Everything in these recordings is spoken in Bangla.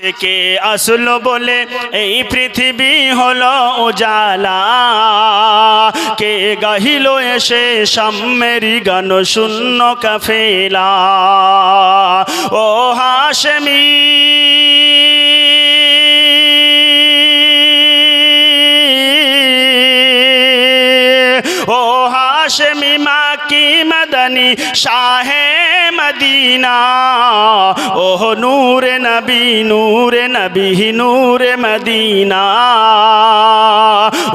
থেকে আসলো বলে, এই পৃথিবী হলো উজালা। কে গাহিল এসে সাম্যেরি গান শূন্য কাফেলা। ও হাসমি ও হাশমি মাকি মদনী শাহে মদিনা। ও নূর নবী নূর নবী, নূর মদিনা।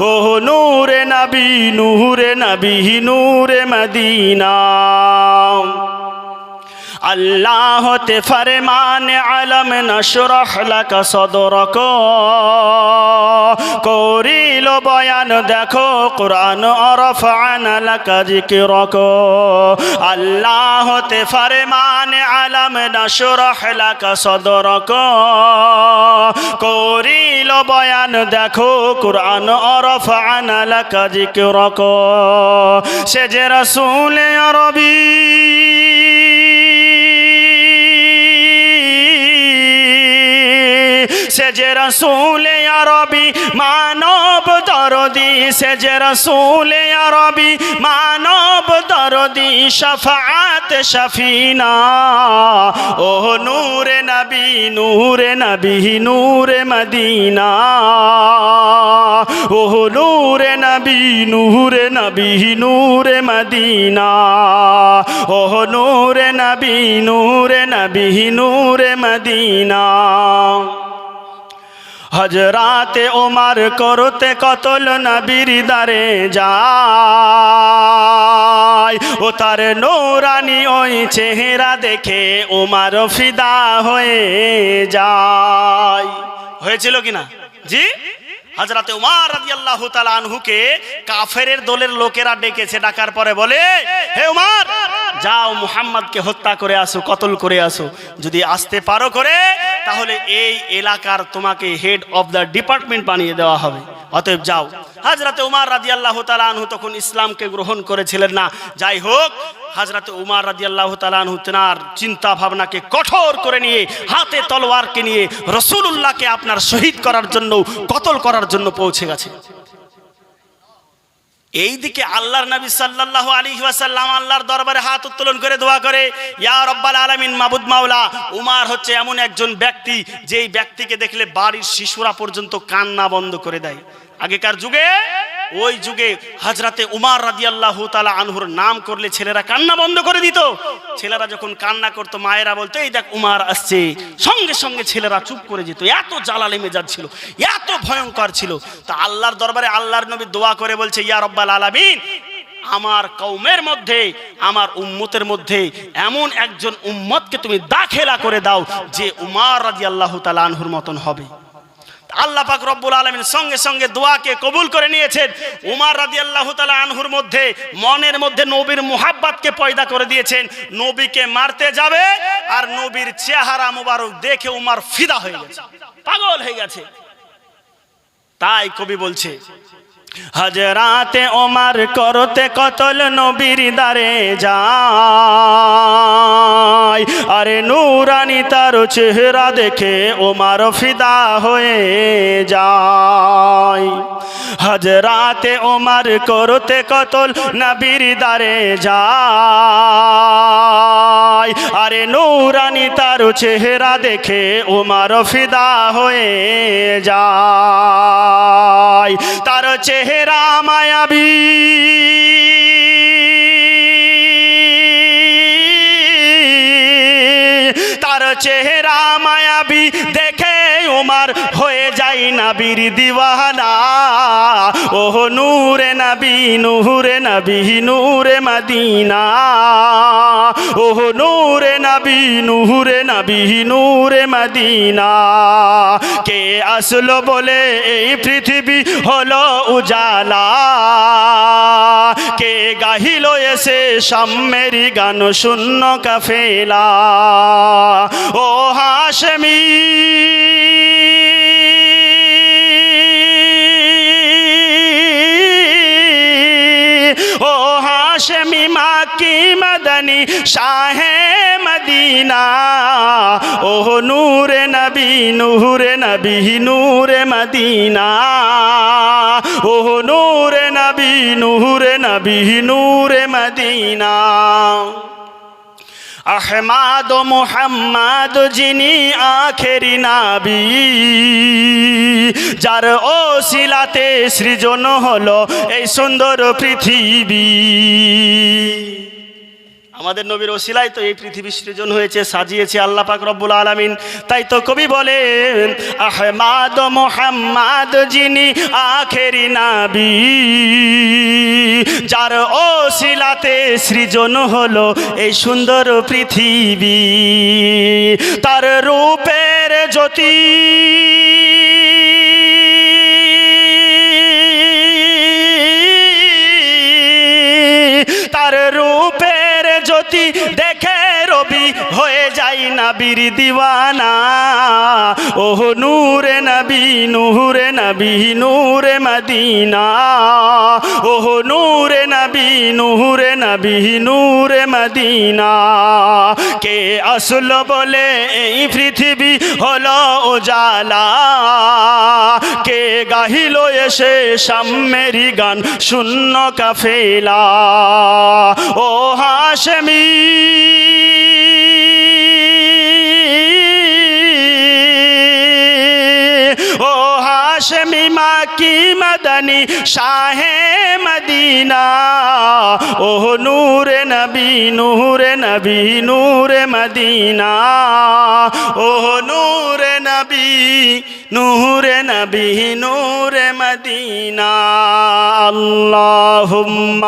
ও নূর নবী নূর নবী, নূর মদিনা। আল্লাহ তে ফরমান আলম নশরহ লক সদরক। করিল বয়ান, দেখো কোরআন অরফান লক জিকিরক আল্লাহ তে ফরমান আলম নশরহ লক সদরক। করিল বয়ান, দেখো কোরআন অরফান লক জিকিরক সে যে রসুল আরবী সে যে রসুল আরবি মানব দরদি যে রসুল আরবি মানব দরদি শফাত শফিনা। ও নূরে নবী নূরে নবী, নূরে মদিনা। ও নূরে নবী নূরে নবী, নূরে মদিনা। ও নূরে নবী নূরে নবী, নূরে মদিনা। হজরাতে ওমার করতে কতল নবীর দারে যায়। ও তার নৌরানি ওই চেহারা দেখে ওমার ফিদা হয়ে যায়। হয়েছিল কিনা জি? হজরতে উমার রাদিয়াল্লাহু তাআলা আনহুকে কাফেরের দলের লোকেরা ডেকেছে, ডাকার পরে বলে, হে উমার যাও মুহাম্মদকে হত্যা করে আসো, কতল করে আসো। যদি আসতে পারো করে তাহলে এই এলাকার তোমাকে হেড অফ দ্য ডিপার্টমেন্ট বানিয়ে দেওয়া হবে। অতএব যাও। হাজরাতে উমার রাজি আল্লাহ তালু তখন ইসলামকে গ্রহণ করেছিলেন না। যাই হোক হাজরাতে উমার রাজি আল্লাহ তালু তেনার চিন্তা ভাবনাকে কঠোর করে নিয়ে, হাতে তলোয়ারকে নিয়ে রসুল্লাহকে আপনার শহীদ করার জন্য, কতল করার জন্য পৌঁছে গেছে। এই দিকে আল্লাহর নবী সাল্লাল্লাহু আলাইহি ওয়াসাল্লাম আল্লাহর দরবারে হাত উত্তোলন করে দোয়া করে, ইয়া রব্বাল আলামিন মাবুদ মাওলা। উমার হচ্ছে এমন একজন ব্যক্তি, যেই ব্যক্তিকে দেখলে বাড়ির শিশুরা পর্যন্ত কান্না বন্ধ করে দেয়। আগেকার যুগে, ওই যুগে হজরতে উমার রাদিয়াল্লাহু তাআলা আনহুর নাম করলে ছেলেরা কান্না বন্ধ করে দিত। ছেলেরা যখন কান্না করতো, মায়েরা বলতো, এই দেখ উমার আসছে। সঙ্গে সঙ্গে ছেলেরা চুপ করে যেত। এত জ্বালালে মেজাজ ছিল এত ভয়ঙ্কর ছিল। তা আল্লাহর দরবারে আল্লাহর নবী দোয়া করে বলছে, ইয়া রব্বাল আলামিন, আমার কৌমের মধ্যে, আমার উম্মতের মধ্যে এমন একজন উম্মতকে তুমি দাখেলা করে দাও যে উমার রাদিয়াল্লাহু তাআলা আনহুর মতন হবে। আল্লাহ পাক রব্বুল আলমিন সঙ্গে সঙ্গে দোয়াকে কবুল করে নিয়েছেন। উমার রাদি আল্লাহ তালা আনহুর মধ্যে মনের মধ্যে নবীর মুহাব্বাতকে পয়দা করে দিয়েছেন। নবীকে মারতে যাবে আর নবীর চেহারা মুবারক দেখে উমার ফিদা হয়ে গেছে। পাগল হয়ে গেছে। তাই কবি বলছে হজরাতে ওমার করতে কতল নবীর দারে যায়, আরে নুরানি তার চেহারা দেখে ওমার ফিদা হয়ে যায়। হজরাতে ওমার করতে কতল নবীর দারে যায়। আরে নুরানি তার চেহারা দেখে ওমার ফিদা হয়ে যায়। তার চেহারা মায়াবী। তার চেহারা মায়াবী দেখে উমার হয়ে নাবির দিওয়ানা ও নূরে নবী নূরে নবী, নূরে মদিনা। ও নূরে নবী নূরে নবী, নূরে মদিনা। কে আসলো বলে এই পৃথিবী হলো উজালা। কে গাহিল এসে সাম্যেরি গান শূন্য কাফেলা। ও হাসমি মদনী, শাহে মদিনা। ও নূরে নবী নূরে নবী, নূরে মদিনা। ও নূরে নবী নূরে নবী, নূরে মদিনা। আহমাদ মোহাম্মদ যিনি আখেরি নাবি, যার ও শিলাতে সৃজন হলো এই সুন্দর পৃথিবী। আমাদের নবীর ওসিলায় তো এই পৃথিবী সৃজন হয়েছে, সাজিয়েছে আল্লাহ পাক রব্বুল আলামিন। তাই তো কবি বলেন, আহমাদ মোহাম্মদ যিনি আখেরি নাবি, যার ওসিলাতে সৃজন হলো এই সুন্দর পৃথিবী। তার রূপের জ্যোতি নাবির দিওয়ানা। ওহ, নূরে নবী নূরে নবী, নূরে মদিনা। ওহ, নূরে নবী নূরে নবী, নূরে মদিনা। কে আসল বলে এই পৃথিবী হলো উজালা। কে গাহিল এসে সাম্যেরি গান শূন্য কাফেলা। ও হাসমি কি মদনী শাহে মদিনা ও নূরে নবী নূরে নবী নূরে মদিনা ও নূরে নবী নূরে নবী নূরে মদিনা আল্লাহুম্মা